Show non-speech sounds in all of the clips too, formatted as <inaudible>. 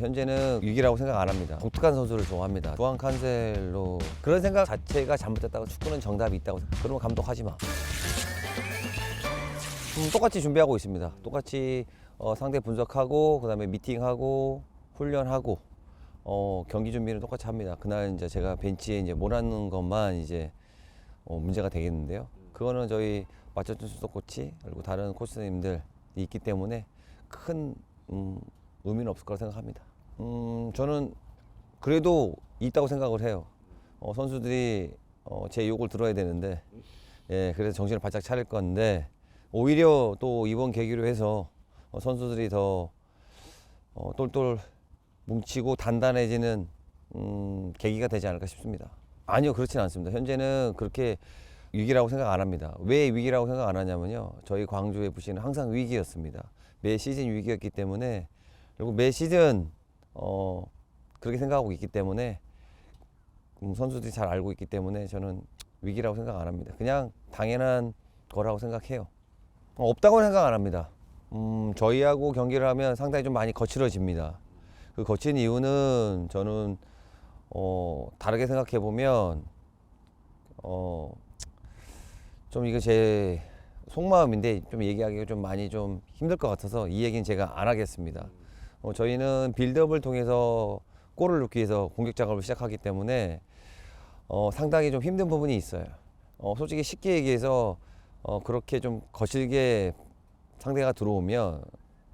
현재는 위기라고 생각 안 합니다. 독특한 선수를 좋아합니다. 주한 칸셀로 그런 생각 자체가 잘못됐다고 축구는 정답이 있다고 생각. 그러면 감독하지 마. 음, 똑같이 준비하고 있습니다. 똑같이 어, 상대 분석하고 그다음에 미팅하고 훈련하고 어, 경기 준비는 똑같이 합니다. 그날 이제 제가 벤치에 이제 몰아넣는 것만 이제 어, 문제가 되겠는데요. 그거는 저희 마천준 수석 코치 그리고 다른 코치 선생님들이 있기 때문에 큰 음, 의미는 없을 거라 생각합니다. 음, 저는 그래도 있다고 생각을 해요. 어, 선수들이 어, 제 욕을 들어야 되는데, 예, 그래서 정신을 바짝 차릴 건데, 오히려 또 이번 계기로 해서 어, 선수들이 더 어, 똘똘 뭉치고 단단해지는 음, 계기가 되지 않을까 싶습니다. 아니요, 그렇지는 않습니다. 현재는 그렇게 위기라고 생각 안 합니다. 왜 위기라고 생각 안 하냐면요. 저희 광주 FC는 항상 위기였습니다. 매 시즌 위기였기 때문에 그리고 매 시즌 어, 그렇게 생각하고 있기 때문에 음, 선수들이 잘 알고 있기 때문에 저는 위기라고 생각 안 합니다. 그냥 당연한 거라고 생각해요. 어, 없다고 생각 안 합니다. 음, 저희하고 경기를 하면 상당히 좀 많이 거칠어집니다. 그 거친 이유는 저는 어, 다르게 생각해 보면 어, 좀 이거 제 속마음인데 좀 얘기하기가 좀 많이 좀 힘들 것 같아서 이 얘기는 제가 안 하겠습니다. 어, 저희는 빌드업을 통해서 골을 넣기 위해서 공격 작업을 시작하기 때문에 어, 상당히 좀 힘든 부분이 있어요. 어, 솔직히 쉽게 얘기해서 어, 그렇게 좀 거칠게 상대가 들어오면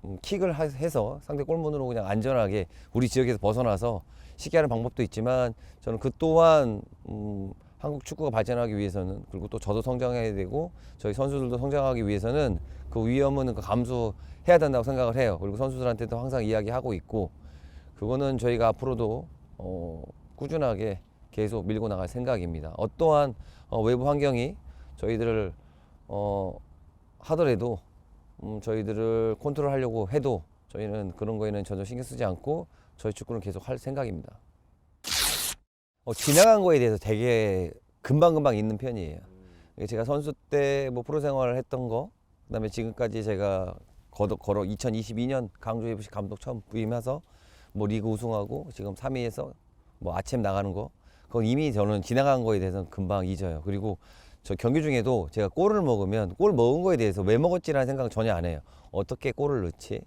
음, 킥을 하- 해서 상대 골문으로 그냥 안전하게 우리 지역에서 벗어나서 쉽게 하는 방법도 있지만 저는 그 또한 음, 한국 축구가 발전하기 위해서는 그리고 또 저도 성장해야 되고 저희 선수들도 성장하기 위해서는 그 위험은 그 감수해야 된다고 생각을 해요. 그리고 선수들한테도 항상 이야기하고 있고 그거는 저희가 앞으로도 어, 꾸준하게 계속 밀고 나갈 생각입니다. 어떠한 어, 외부 환경이 저희들을 어, 하더라도 음, 저희들을 컨트롤하려고 해도 저희는 그런 거에는 전혀 신경 쓰지 않고 저희 축구는 계속 할 생각입니다. 어, 지나간 거에 대해서 되게 금방금방 있는 편이에요. 이게 제가 선수 때 뭐 프로 생활을 했던 거, 그다음에 지금까지 제가 걸어, 걸어 2022년 강주 FC 감독 처음 부임해서 뭐 리그 우승하고 지금 3위에서 뭐 아침 나가는 거, 그건 이미 저는 지나간 거에 대해서는 금방 잊어요. 그리고 저 경기 중에도 제가 골을 먹으면 골 먹은 거에 대해서 왜 먹었지라는 생각 전혀 안 해요. 어떻게 골을 넣지?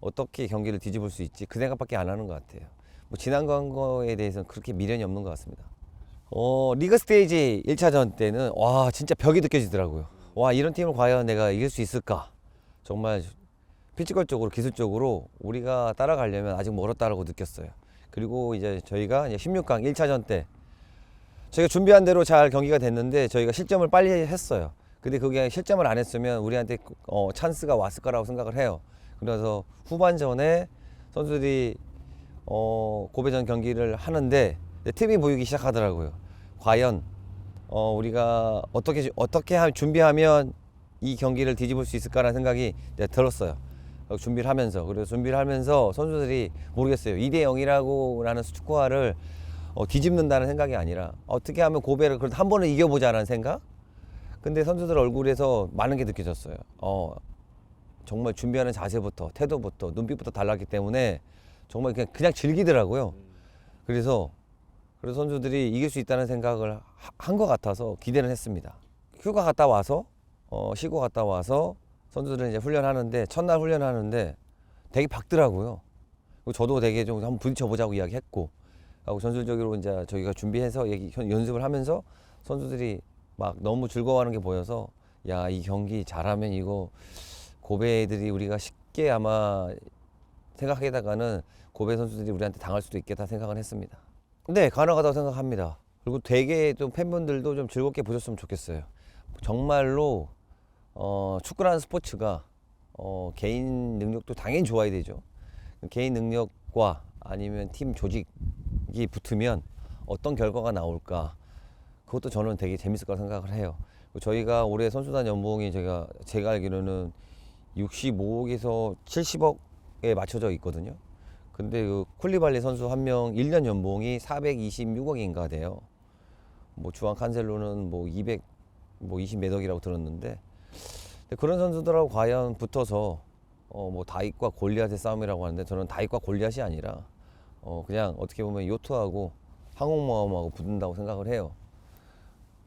어떻게 경기를 뒤집을 수 있지? 그 생각밖에 안 하는 것 같아요. 뭐 지난 거에 대해서는 그렇게 미련이 없는 것 같습니다. 어, 리그 스테이지 1차전 때는 와 진짜 벽이 느껴지더라고요. 와 이런 팀을 과연 내가 이길 수 있을까? 정말 피지컬적으로 기술적으로 우리가 따라가려면 아직 멀었다라고 느꼈어요. 그리고 이제 저희가 이제 16강 1차전 때 저희가 준비한 대로 잘 경기가 됐는데 저희가 실점을 빨리 했어요. 근데 그게 실점을 안 했으면 우리한테 어, 찬스가 왔을 거라고 생각을 해요. 그래서 후반전에 선수들이 어, 고배전 경기를 하는데 틈이 보이기 시작하더라고요. 과연 어, 우리가 어떻게 어떻게 하- 준비하면 이 경기를 뒤집을 수 있을까라는 생각이 들었어요. 어, 준비를 하면서 그래서 준비를 하면서 선수들이 모르겠어요. 2대 0이라고 라는 축구화를 어, 뒤집는다는 생각이 아니라 어떻게 하면 고배를 그래도 한 번은 이겨보자라는 생각. 근데 선수들 얼굴에서 많은 게 느껴졌어요. 어, 정말 준비하는 자세부터 태도부터 눈빛부터 달랐기 때문에 정말 그냥, 그냥 즐기더라고요. 그래서 그래서 선수들이 이길 수 있다는 생각을 한 것 같아서 기대는 했습니다. 휴가 갔다 와서 어, 쉬고 갔다 와서 선수들은 이제 훈련하는데 첫날 훈련하는데 되게 밝더라고요. 그리고 저도 되게 좀 한번 부딪혀 보자고 이야기했고 하고 전술적으로 이제 저희가 준비해서 얘기 현- 연습을 하면서 선수들이 막 너무 즐거워하는 게 보여서 야 이 경기 잘하면 이거 고베 애들이 우리가 쉽게 아마 생각하다가는 고베 선수들이 우리한테 당할 수도 있겠다 생각을 했습니다. 네, 가능하다고 생각합니다. 그리고 되게 좀 팬분들도 좀 즐겁게 보셨으면 좋겠어요. 정말로 어, 축구라는 스포츠가 어, 개인 능력도 당연히 좋아야 되죠. 개인 능력과 아니면 팀 조직이 붙으면 어떤 결과가 나올까 그것도 저는 되게 재밌을 거라 생각을 해요. 저희가 올해 선수단 연봉이 제가 제가 알기로는 65억에서 70억에 맞춰져 있거든요. 근데 그 쿨리발리 선수 한 명 1년 연봉이 426억인가 돼요. 뭐 주한 칸셀로는 뭐 200, 뭐 20몇 억이라고 들었는데 그런 선수들하고 과연 붙어서 어 뭐 다윗과 골리앗의 싸움이라고 하는데 저는 다윗과 골리앗이 아니라 어, 그냥 어떻게 보면 요트하고 항공모함하고 붙는다고 생각을 해요.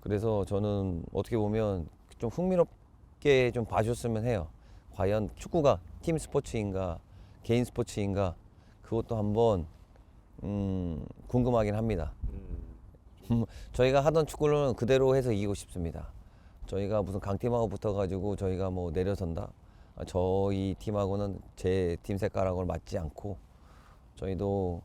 그래서 저는 어떻게 보면 좀 흥미롭게 좀 봐줬으면 해요. 과연 축구가 팀 스포츠인가 개인 스포츠인가 그것도 한번 음, 궁금하긴 합니다. 저희가 하던 축구는 그대로 해서 이기고 싶습니다. 저희가 무슨 강팀하고 붙어가지고 저희가 뭐 내려선다. 아, 저희 팀하고는 제 팀 색깔하고는 맞지 않고 저희도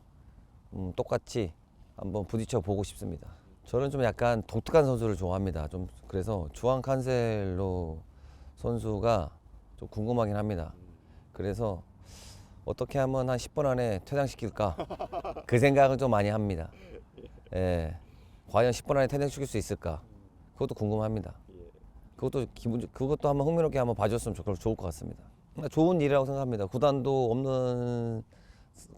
음, 똑같이 한번 부딪혀 보고 싶습니다. 저는 좀 약간 독특한 선수를 좋아합니다. 좀 그래서 주한 칸셀로 선수가 좀 궁금하긴 합니다. 그래서 어떻게 하면 한 10분 안에 퇴장시킬까 그 생각은 좀 많이 합니다. 예. 과연 10분 안에 퇴장시킬 수 있을까? 그것도 궁금합니다. 그것도 기분 그것도 한번 흥미롭게 한번 봐줬으면 좋, 좋을 것 같습니다. 좋은 일이라고 생각합니다. 구단도 없는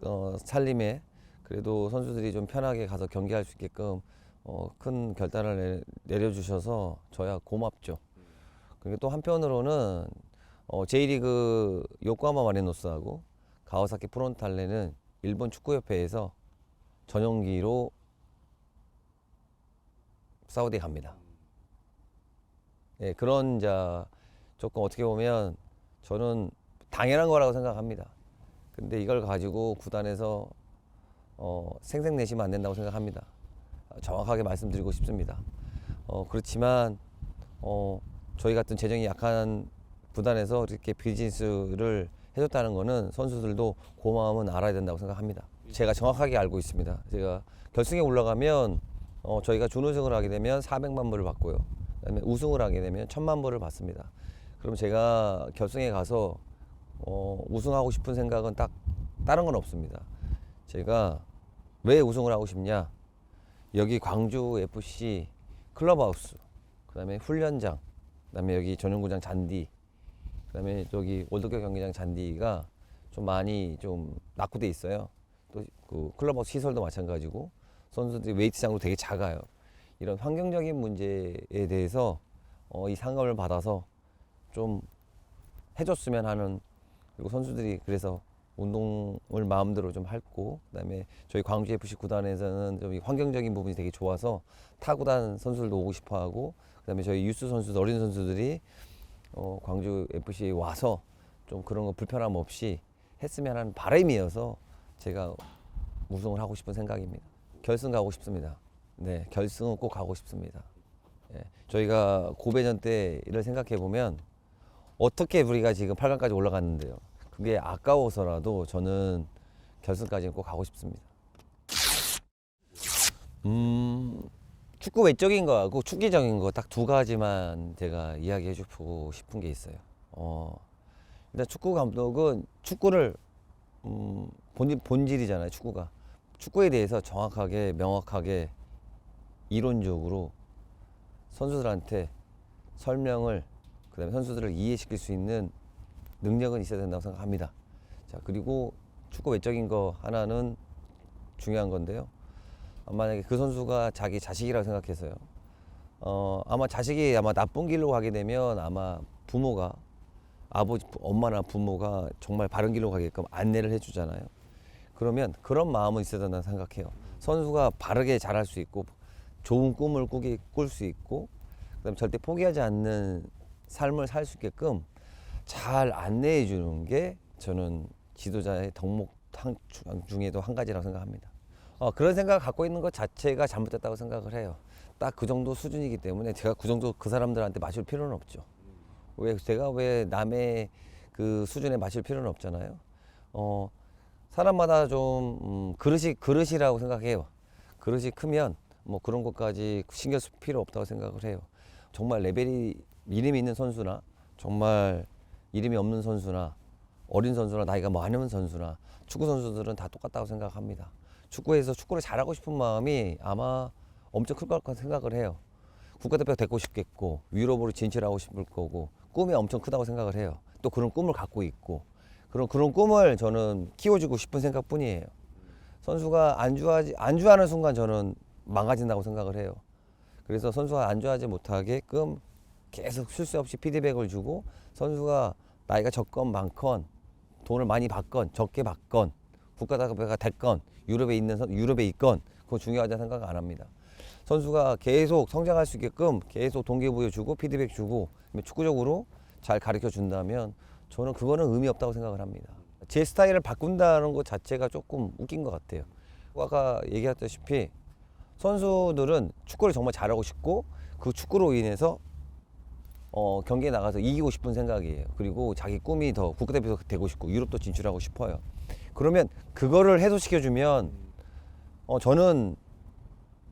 어, 살림에 그래도 선수들이 좀 편하게 가서 경기할 수 있게끔 어, 큰 결단을 내, 려주셔서 저야 고맙죠. 그리고 또 한편으로는 어, J리그 요코하마 마리노스하고 가와사키 프론탈레는 일본 축구협회에서 전용기로 사우디에 갑니다. 예, 그런 자 조금 어떻게 보면 저는 당연한 거라고 생각합니다. 근데 이걸 가지고 구단에서 어, 생색내시면 안 된다고 생각합니다. 어, 정확하게 말씀드리고 싶습니다. 어, 그렇지만 어, 저희 같은 재정이 약한 구단에서 이렇게 비즈니스를 해줬다는 거는 선수들도 고마움은 알아야 된다고 생각합니다. 제가 정확하게 알고 있습니다. 제가 결승에 올라가면 어, 저희가 준우승을 하게 되면 400만 불을 받고요. 그다음에 우승을 하게 되면 1000만 불을 받습니다. 그럼 제가 결승에 가서 어, 우승하고 싶은 생각은 딱 다른 건 없습니다. 제가 왜 우승을 하고 싶냐? 여기 광주 FC 클럽하우스, 그다음에 훈련장, 그다음에 여기 전용구장 잔디, 그다음에 저기 월드컵 경기장 잔디가 좀 많이 좀 낙후돼 있어요. 또 그 클럽하우스 시설도 마찬가지고 선수들이 웨이트장도 되게 작아요. 이런 환경적인 문제에 대해서 어, 이 상금을 받아서 좀 해줬으면 하는 그리고 선수들이 그래서 운동을 마음대로 좀 할고 그다음에 저희 광주 FC 구단에서는 좀이 환경적인 부분이 되게 좋아서 타구단 선수들도 오고 싶어하고 그다음에 저희 유스 선수 어린 선수들이 어, 광주 FC에 와서 좀 그런 거 불편함 없이 했으면 하는 바람이어서 제가 우승을 하고 싶은 생각입니다. 결승 가고 싶습니다. 네, 결승은 꼭 가고 싶습니다. 예, 저희가 고배전 때를 생각해 보면 어떻게 우리가 지금 8강까지 올라갔는데요. 그게 아까워서라도 저는 결승까지는 꼭 가고 싶습니다. 음, 축구 외적인 거하고 축기적인 거 딱 두 가지만 제가 이야기해 주고 싶은 게 있어요. 어, 일단 축구 감독은 축구를 음, 본, 본질이잖아요, 축구가. 축구에 대해서 정확하게, 명확하게, 이론적으로 선수들한테 설명을, 그 다음에 선수들을 이해시킬 수 있는 능력은 있어야 된다고 생각합니다. 자, 그리고 축구 외적인 거 하나는 중요한 건데요. 어, 만약에 그 선수가 자기 자식이라고 생각해서요. 어, 아마 자식이 아마 나쁜 길로 가게 되면 아마 부모가 아버지, 부- 엄마나 부모가 정말 바른 길로 가게끔 안내를 해주잖아요. 그러면 그런 마음은 있어야 된다고 생각해요. 선수가 바르게 잘할 수 있고 좋은 꿈을 꾸기 꿀 수 있고 그다음 절대 포기하지 않는 삶을 살 수 있게끔 잘 안내해 주는 게 저는 지도자의 덕목 한- 중에도 한 가지라고 생각합니다. 어, 그런 생각을 갖고 있는 것 자체가 잘못됐다고 생각을 해요. 딱 그 정도 수준이기 때문에 제가 그 정도 그 사람들한테 마실 필요는 없죠. 왜 제가 왜 남의 그 수준에 마실 필요는 없잖아요. 어, 사람마다 좀 음, 그릇이 그릇이라고 생각해요. 그릇이 크면 뭐 그런 것까지 신경 쓸 필요 없다고 생각을 해요. 정말 레벨이 이름이 있는 선수나 정말 이름이 없는 선수나 어린 선수나 나이가 많은 선수나 축구 선수들은 다 똑같다고 생각합니다. 축구에서 축구를 잘하고 싶은 마음이 아마 엄청 클 거라고 생각을 해요. 국가대표 되고 싶겠고 유럽으로 진출하고 싶을 거고 꿈이 엄청 크다고 생각을 해요. 또 그런 꿈을 갖고 있고 그런 그런 꿈을 저는 키워주고 싶은 생각뿐이에요. 선수가 안주하지 안주하는 순간 저는 망가진다고 생각을 해요. 그래서 선수가 안주하지 못하게끔 계속 실수 없이 피드백을 주고 선수가 나이가 적건 많건 돈을 많이 받건 적게 받건 국가대표가 됐건 유럽에 있는 선- 유럽에 있건 그거 중요하다 생각 안 합니다. 선수가 계속 성장할 수 있게끔 계속 동기부여 주고 피드백 주고 축구적으로 잘 가르쳐 준다면 저는 그거는 의미 없다고 생각을 합니다. 제 스타일을 바꾼다는 것 자체가 조금 웃긴 것 같아요. 아까 얘기했다시피 선수들은 축구를 정말 잘하고 싶고 그 축구로 인해서 어, 경기에 나가서 이기고 싶은 생각이에요. 그리고 자기 꿈이 더 국가대표 되고 싶고 유럽도 진출하고 싶어요. 그러면 그거를 해소시켜주면 어, 저는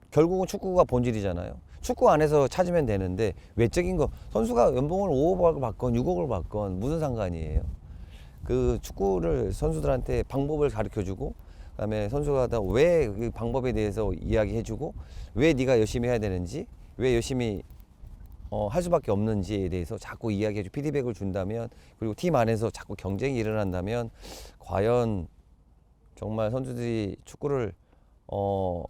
결국은 축구가 본질이잖아요. 축구 안에서 찾으면 되는데 외적인 거 선수가 연봉을 5억을 받건 6억을 받건 무슨 상관이에요. 그 축구를 선수들한테 방법을 가르쳐주고 그다음에 선수가 왜그 방법에 대해서 이야기해주고 왜 네가 열심히 해야 되는지 왜 열심히 어, 할 수밖에 없는지에 대해서 자꾸 이야기해주 피드백을 준다면 그리고 팀 안에서 자꾸 경쟁이 일어난다면 과연 정말 선수들이 축구를 어,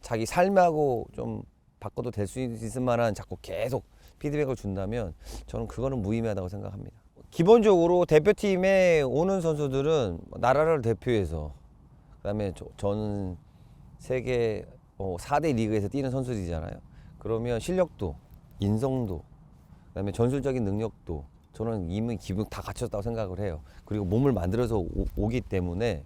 자기 삶하고 좀 바꿔도 될 수 있을 만한 자꾸 계속 피드백을 준다면 저는 그거는 무의미하다고 생각합니다. 기본적으로 대표팀에 오는 선수들은 나라를 대표해서 그다음에 저, 저는 세계 어, 4대 리그에서 뛰는 선수들이잖아요. 그러면 실력도 인성도 그다음에 전술적인 능력도 저는 이미 기분 다 갖췄다고 생각을 해요. 그리고 몸을 만들어서 오, 오기 때문에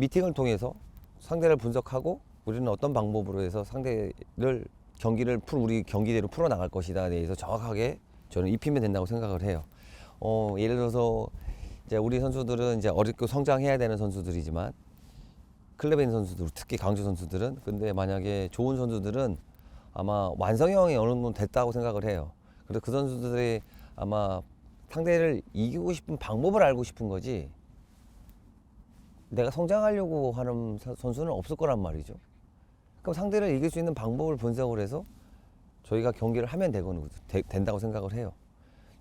미팅을 통해서 상대를 분석하고 우리는 어떤 방법으로 해서 상대를 경기를 풀 우리 경기대로 풀어 나갈 것이다에 대해서 정확하게 저는 입히면 된다고 생각을 해요. 어, 예를 들어서 이제 우리 선수들은 이제 어렵게 성장해야 되는 선수들이지만 클럽에 선수들 특히 강조 선수들은 근데 만약에 좋은 선수들은 아마 완성형이 어느 정도 됐다고 생각을 해요. 그래서 그 선수들이 아마 상대를 이기고 싶은 방법을 알고 싶은 거지 내가 성장하려고 하는 사- 선수는 없을 거란 말이죠. 그럼 상대를 이길 수 있는 방법을 분석을 해서 저희가 경기를 하면 되거든, 되- 된다고 생각을 해요.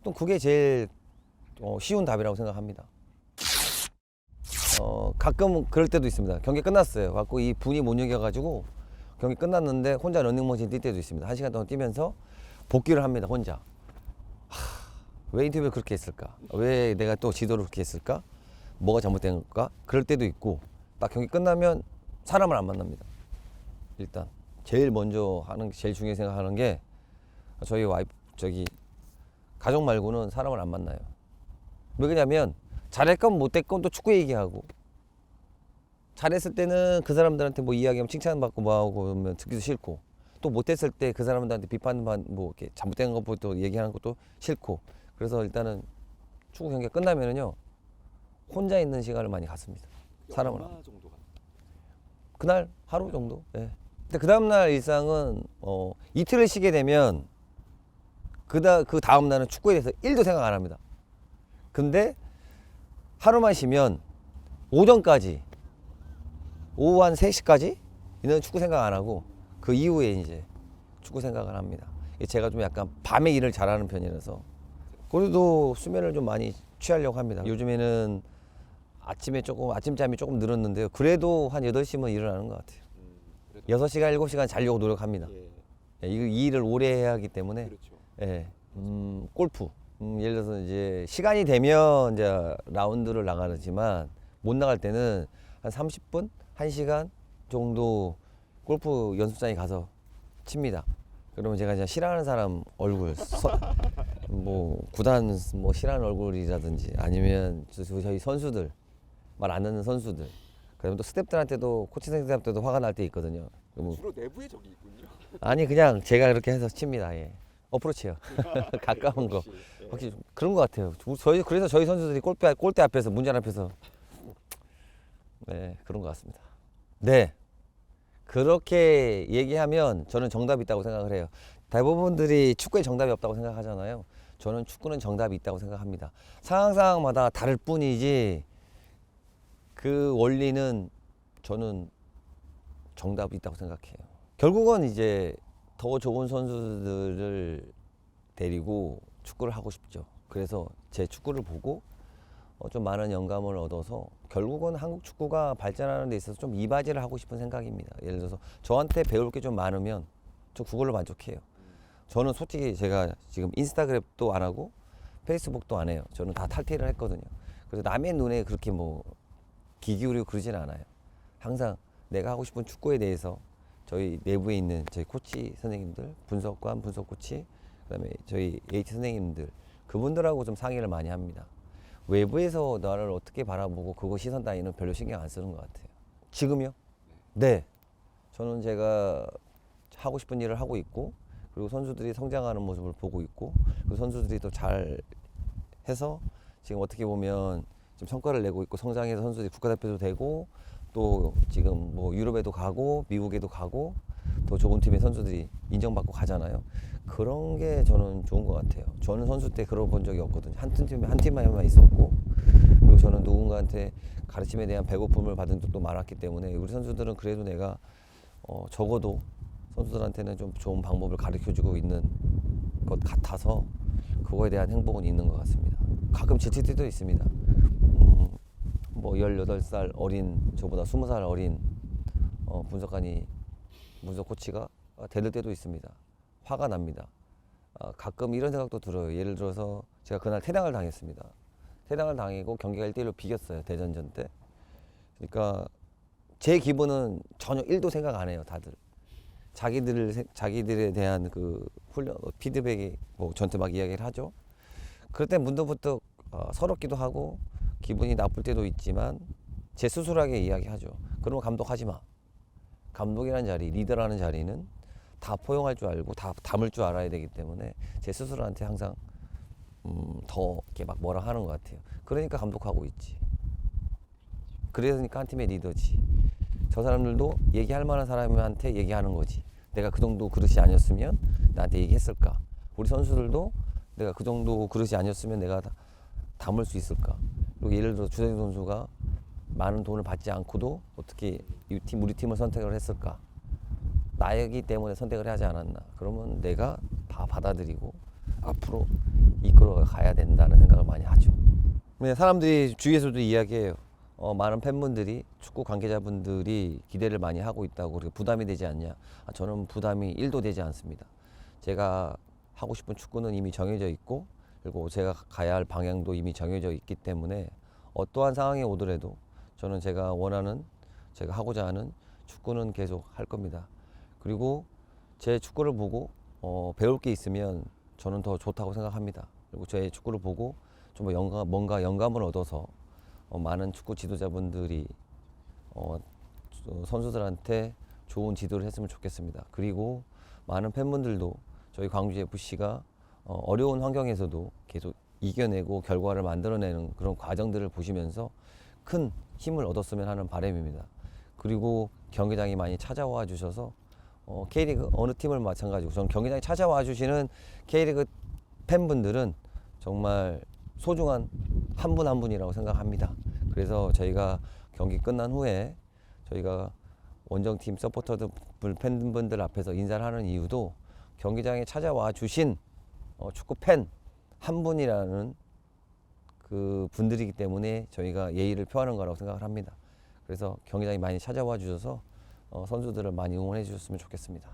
또 그게 제일 어, 쉬운 답이라고 생각합니다. 어, 가끔 그럴 때도 있습니다. 경기 끝났어요. 갖고 이 분이 못 이겨가지고 경기 끝났는데 혼자 런닝머신 뛸 때도 있습니다. 한 시간 동안 뛰면서 복귀를 합니다. 혼자. 하, 왜 인터뷰를 그렇게 했을까? 왜 내가 또 지도를 그렇게 했을까? 뭐가 잘못된 걸까? 그럴 때도 있고 딱 경기 끝나면 사람을 안 만납니다. 일단 제일 먼저 하는 제일 중요히 생각하는 게 저희 와이프 저기 가족 말고는 사람을 안 만나요. 왜 그러냐면 잘했건 못했건 또 축구 얘기하고 잘했을 때는 그 사람들한테 뭐 이야기하면 칭찬받고 뭐하고 그러면 듣기도 싫고 또 못했을 때 그 사람들한테 비판만 뭐 이렇게 잘못된 것부터 얘기하는 것도 싫고 그래서 일단은 축구 경기가 끝나면은요 혼자 있는 시간을 많이 갖습니다. 사람을? 그날 하루 정도. 예. 근데 그 다음 날 일상은 어, 이틀을 쉬게 되면 그다 그 다음 날은 축구에 대해서 1도 생각 안 합니다. 근데 하루만 쉬면 오전까지 오후 한 3시까지 이는 축구 생각 안 하고 그 이후에 이제 축구 생각을 합니다. 제가 좀 약간 밤에 일을 잘하는 편이라서 그래도 수면을 좀 많이 취하려고 합니다. 요즘에는 아침에 조금 아침잠이 조금 늘었는데요. 그래도 한 8시면 일어나는 것 같아요. 음, 그래도 6시간, 7시간 자려고 노력합니다. 예, 예, 이, 이 일을 오래 해야 하기 때문에 그렇죠. 예, 음, 골프. 음, 예를 들어서 이제 시간이 되면 이제 라운드를 나가지만 못 나갈 때는 한 30분, 1시간 정도 골프 연습장에 가서 칩니다. 그러면 제가 이제 싫어하는 사람 얼굴, 서, <laughs> 뭐 구단 뭐 싫어하는 얼굴이라든지 아니면 저- 저희 선수들 말 안 듣는 선수들, 그다음에 또 스태프들한테도 코치 선생님한테도 화가 날 때 있거든요. 그러면 주로 내부에 적이 있군요. 아니 그냥 제가 그렇게 해서 칩니다. 예. 어프로치요. <laughs> 가까운 거. 예. 확실히 그런 것 같아요. 우- 저희 그래서 저희 선수들이 골대 골대 앞에서 문전 앞에서 네 그런 것 같습니다. 네 그렇게 얘기하면 저는 정답이 있다고 생각을 해요. 대부분들이 축구에 정답이 없다고 생각하잖아요. 저는 축구는 정답이 있다고 생각합니다. 상황 상황마다 다를 뿐이지 그 원리는 저는 정답이 있다고 생각해요. 결국은 이제 더 좋은 선수들을 데리고 축구를 하고 싶죠. 그래서 제 축구를 보고 어, 좀 많은 영감을 얻어서 결국은 한국 축구가 발전하는 데 있어서 좀 이바지를 하고 싶은 생각입니다. 예를 들어서 저한테 배울 게 좀 많으면 저 그걸로 만족해요. 저는 솔직히 제가 지금 인스타그램도 안 하고 페이스북도 안 해요. 저는 다 탈퇴를 했거든요. 그래서 남의 눈에 그렇게 뭐 기 기울이고 그러진 않아요. 항상 내가 하고 싶은 축구에 대해서 저희 내부에 있는 저희 코치 선생님들, 분석관, 분석 코치, 그다음에 저희 H 선생님들 그분들하고 좀 상의를 많이 합니다. 외부에서 나를 어떻게 바라보고 그거 시선 따위는 별로 신경 안 쓰는 것 같아요. 지금요? 네. 저는 제가 하고 싶은 일을 하고 있고 그리고 선수들이 성장하는 모습을 보고 있고 그 선수들이 또 잘 해서 지금 어떻게 보면 좀 성과를 내고 있고 성장해서 선수들이 국가대표도 되고 또 지금 뭐 유럽에도 가고 미국에도 가고 더 좋은 팀의 선수들이 인정받고 가잖아요. 그런 게 저는 좋은 것 같아요. 저는 선수 때 그런 본 적이 없거든요. 한 팀에 한 팀만 있었고 그리고 저는 누군가한테 가르침에 대한 배고픔을 받은 적도 많았기 때문에 우리 선수들은 그래도 내가 어, 적어도 선수들한테는 좀 좋은 방법을 가르쳐 주고 있는 것 같아서 그거에 대한 행복은 있는 것 같습니다. 가끔 때도 있습니다. 음, 뭐 18살 어린 저보다 20살 어린 어, 분석관이 분석 코치가 대들 때도 있습니다. 화가 납니다. 아, 가끔 이런 생각도 들어요. 예를 들어서 제가 그날 퇴장을 당했습니다. 퇴장을 당하고 경기가 1대1로 비겼어요. 대전전 때. 그러니까 제 기분은 전혀 1도 생각 안 해요. 다들. 자기들을 세- 자기들에 대한 그 훈련 어, 피드백이 뭐 저한테 막 이야기를 하죠. 그럴 때 문득문득 어, 서럽기도 하고 기분이 나쁠 때도 있지만 제 스스로에게 이야기하죠. 그러면 감독하지 마. 감독이라는 자리, 리더라는 자리는 다 포용할 줄 알고 다 담을 줄 알아야 되기 때문에 제 스스로한테 항상 음, 더 이렇게 막 뭐라 하는 것 같아요. 그러니까 감독하고 있지. 그러니까 한 팀의 리더지. 저 사람들도 얘기할 만한 사람한테 얘기하는 거지. 내가 그 정도 그릇이 아니었으면 나한테 얘기했을까? 우리 선수들도 내가 그 정도 그릇이 아니었으면 내가 다- 담을 수 있을까? 그리고 예를 들어 주성희 선수가 많은 돈을 받지 않고도 어떻게 이 팀, 우리 팀을 선택을 했을까? 나이기 때문에 선택을 하지 않았나? 그러면 내가 다 받아들이고 앞으로 이끌어 가야 된다는 생각을 많이 하죠. 네, 사람들이 주위에서도 이야기해요. 어, 많은 팬분들이 축구 관계자분들이 기대를 많이 하고 있다고 그리고 부담이 되지 않냐? 아, 저는 부담이 1도 되지 않습니다. 제가 하고 싶은 축구는 이미 정해져 있고 그리고 제가 가야 할 방향도 이미 정해져 있기 때문에 어떠한 상황이 오더라도 저는 제가 원하는 제가 하고자 하는 축구는 계속 할 겁니다. 그리고 제 축구를 보고 어, 배울 게 있으면 저는 더 좋다고 생각합니다. 그리고 제 축구를 보고 좀 영감, 뭔가 영감을 얻어서 어, 많은 축구 지도자분들이 어, 저- 선수들한테 좋은 지도를 했으면 좋겠습니다. 그리고 많은 팬분들도 저희 광주 FC가 어, 어려운 환경에서도 계속 이겨내고 결과를 만들어내는 그런 과정들을 보시면서 큰 힘을 얻었으면 하는 바람입니다. 그리고 경기장이 많이 찾아와 주셔서 어, K리그 어느 팀을 마찬가지고 저는 경기장에 찾아와 주시는 K리그 팬분들은 정말 소중한 한분한 분이라고 생각합니다. 그래서 저희가 경기 끝난 후에 저희가 원정팀 서포터들 팬분들 앞에서 인사를 하는 이유도 경기장에 찾아와 주신 어, 축구 팬 한 분이라는 그 분들이기 때문에 저희가 예의를 표하는 거라고 생각을 합니다. 그래서 경기장에 많이 찾아와 주셔서 어, 선수들을 많이 응원해 주셨으면 좋겠습니다.